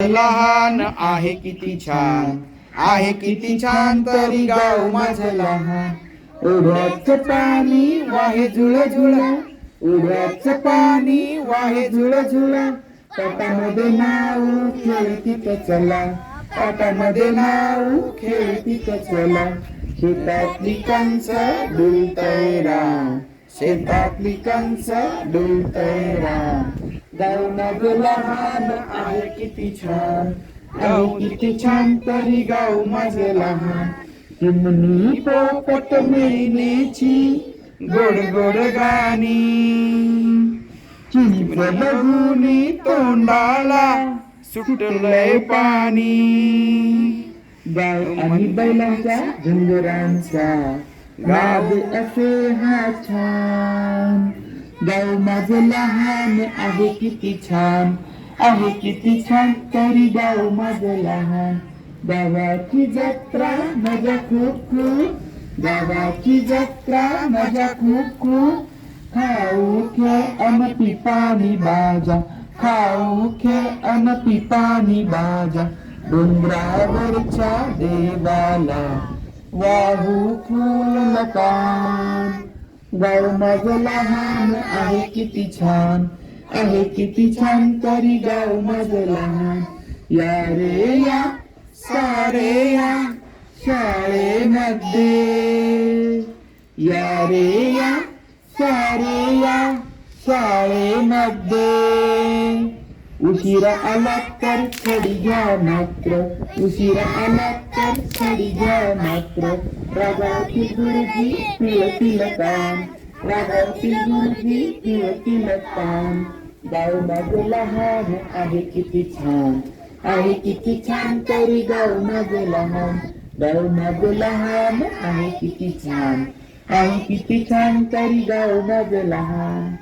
लहान आहे किती छान आहे किती छान तरी गाव माझं लहान. उभ्याच पाणी वाहे झुळ झुळ उभ्याच पाणी वाहे झुळ झुळ पाटामध्ये नाव खेळती चला पाटामध्ये नाव खेळती चला. शेतातली कंस डुलतय राम. शेतातली कंस डुलतय राम लहान आहे किती छान. गाव किती छान तरी गाऊ माझं लहान. चिमणी पोपट मेण्याची गोड गोड गाणी. चिंच बघुनी तोंडाला सुटलंय पाणी. गाय आणि बैलांच्या घुंगरांचा. गाद असे हा छान गाव माझं लहान आहे किती छान आहे किती छान तरी गाव माझं लहान. गावाची जत्रा मजा खूप खूप गावाची जत्रा मजा खूप खूप खाऊ खेळ अन पिपाणी बाजा खाऊ खेळ अन पिपाणी बाजा डोंगरावरच्या देवाला वाहू फुल लकान गाव माझं लहान आहे किती छान आहे किती छान तरी गाव माझं लहान या रे या सारे या शाळेमध्ये. या रे या सारे या शाळेमध्ये. उशिरा आला तर छडी घ्या मात्र. उशिरा आला तर छडी घ्या मात्र. रागावती गुरुजी पिळतील काम रागावती गुरुजी पिळतील काम गाव माझं लहान आहे किती छान. आहे किती छान तरी गाव माझं लहान. गाव माझं लहान आहे किती छान. आहे किती छान तरी गाव माझं लहान.